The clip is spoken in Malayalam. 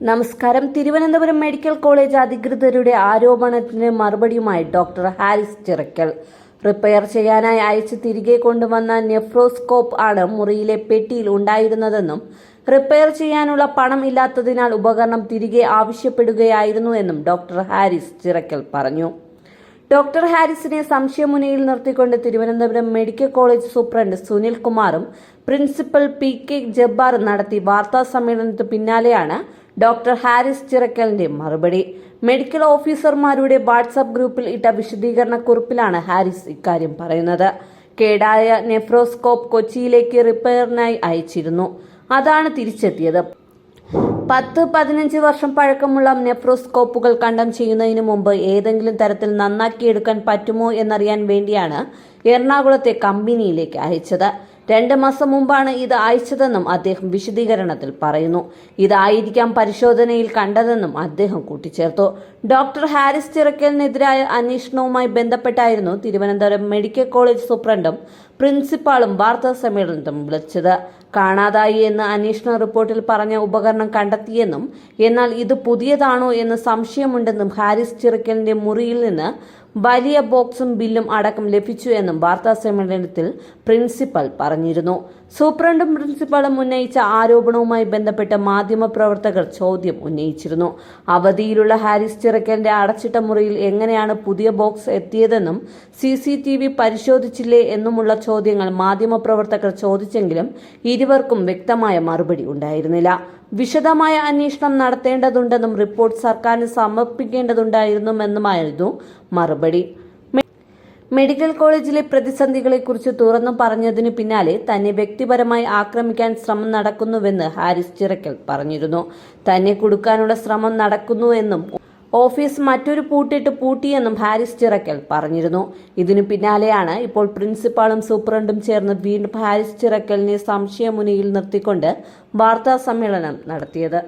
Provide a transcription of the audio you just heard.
നമസ്കാരം. തിരുവനന്തപുരം മെഡിക്കൽ കോളേജ് അധികൃതരുടെ ആരോപണത്തിന് മറുപടിയുമായി ഡോക്ടർ ഹാരിസ് ചിറക്കൽ റിപ്പയർ ചെയ്യാനായി അയച്ച് തിരികെ കൊണ്ടുവന്ന നെഫ്രോസ്കോപ്പ് ആണ് മുറിയിലെ പെട്ടിയിൽ ഉണ്ടായിരുന്നതെന്നും റിപ്പയർ ചെയ്യാനുള്ള പണം ഇല്ലാത്തതിനാൽ ഉപകരണം തിരികെ ആവശ്യപ്പെടുകയായിരുന്നു എന്നും ഡോക്ടർ ഹാരിസ് ചിറക്കൽ പറഞ്ഞു. ഡോക്ടർ ഹാരിസിനെ സംശയമുനയിൽ നിർത്തിക്കൊണ്ട് Thiruvananthapuram medical college superintendent Sunil കുമാറും പ്രിൻസിപ്പൽ പി കെ ജബ്ബാറും നടത്തി വാർത്താ സമ്മേളനത്തിന് പിന്നാലെയാണ് ഡോക്ടർ ഹാരിസ് ചിറക്കലിന്റെ മറുപടി. മെഡിക്കൽ ഓഫീസർമാരുടെ വാട്സാപ്പ് ഗ്രൂപ്പിൽ ഇട്ട വിശദീകരണ കുറിപ്പിലാണ് ഹാരിസ് ഇക്കാര്യം പറയുന്നത്. കേടായ നെഫ്രോസ്കോപ്പ് കൊച്ചിയിലേക്ക് റിപ്പയറിനായി അയച്ചിരുന്നു. അതാണ് തിരിച്ചെത്തിയത്. പത്ത് പതിനഞ്ച് വർഷം പഴക്കമുള്ള നെഫ്രോസ്കോപ്പുകൾ കണ്ടം ചെയ്യുന്നതിന് മുമ്പ് ഏതെങ്കിലും തരത്തിൽ നന്നാക്കിയെടുക്കാൻ പറ്റുമോ എന്നറിയാൻ വേണ്ടിയാണ് എറണാകുളത്തെ കമ്പനിയിലേക്ക് അയച്ചത്. രണ്ട് മാസം മുമ്പാണ് ഇത് അയച്ചതെന്നും അദ്ദേഹം വിശദീകരണത്തിൽ പറയുന്നു. ഇതായിരിക്കാം പരിശോധനയിൽ കണ്ടതെന്നും അദ്ദേഹം കൂട്ടിച്ചേർത്തു. ഡോക്ടർ ഹാരിസ് ചിറക്കലിനെതിരായ അന്വേഷണവുമായി ബന്ധപ്പെട്ടായിരുന്നു തിരുവനന്തപുരം മെഡിക്കൽ കോളേജ് സൂപ്രണ്ടും പ്രിൻസിപ്പാളും വാർത്താ സമ്മേളനത്തിൽ വിളിച്ചത്. കാണാതായി എന്ന് അന്വേഷണ റിപ്പോർട്ടിൽ പറഞ്ഞ ഉപകരണം കണ്ടെത്തിയെന്നും എന്നാൽ ഇത് പുതിയതാണോ എന്ന് സംശയമുണ്ടെന്നും ഹാരിസ് ചിറക്കലിന്റെ മുറിയിൽ നിന്ന് വലിയ ബോക്സും ബില്ലും അടക്കം ലഭിച്ചു എന്നും വാർത്താ സമ്മേളനത്തിൽ പ്രിൻസിപ്പൽ പറഞ്ഞിരുന്നു. സൂപ്രണ്ടും പ്രിൻസിപ്പാളും ഉന്നയിച്ച ആരോപണവുമായി ബന്ധപ്പെട്ട് മാധ്യമപ്രവർത്തകർ ചോദ്യം ഉന്നയിച്ചിരുന്നു. അവധിയിലുള്ള ഹാരിസ് ചിറക്കലിന്റെ അടച്ചിട്ട മുറിയിൽ എങ്ങനെയാണ് പുതിയ ബോക്സ് എത്തിയതെന്നും സി സി ടി വി പരിശോധിച്ചില്ലേ എന്നുമുള്ള ചോദ്യങ്ങൾ മാധ്യമപ്രവർത്തകർ ചോദിച്ചെങ്കിലും ഇരുവർക്കും വ്യക്തമായ മറുപടി ഉണ്ടായിരുന്നില്ല. വിശദമായ അന്വേഷണം നടത്തേണ്ടതുണ്ടെന്നും റിപ്പോർട്ട് സർക്കാരിന് സമർപ്പിക്കേണ്ടതുണ്ടായിരുന്നുവെന്നുമായിരുന്നു മറുപടി. മെഡിക്കൽ കോളേജിലെ പ്രതിസന്ധികളെക്കുറിച്ച് തുറന്നു പറഞ്ഞതിനു പിന്നാലെ തന്നെ വ്യക്തിപരമായി ആക്രമിക്കാൻ ശ്രമം നടക്കുന്നുവെന്ന് ഹാരിസ് ചിറക്കൽ പറഞ്ഞിരുന്നു. തന്നെ കൊടുക്കാനുള്ള ശ്രമം നടക്കുന്നുവെന്നും ഓഫീസ് മറ്റൊരു പൂട്ടിട്ട് പൂട്ടിയെന്നും ഹാരിസ് ചിറക്കൽ പറഞ്ഞിരുന്നു. ഇതിനു പിന്നാലെയാണ് ഇപ്പോൾ പ്രിൻസിപ്പാളും സൂപ്രണ്ടും ചേർന്ന് വീണ്ടും ഹാരിസ് ചിറക്കലിനെ സംശയമുനയിൽ നിർത്തിക്കൊണ്ട് വാർത്താ സമ്മേളനം നടത്തിയത്.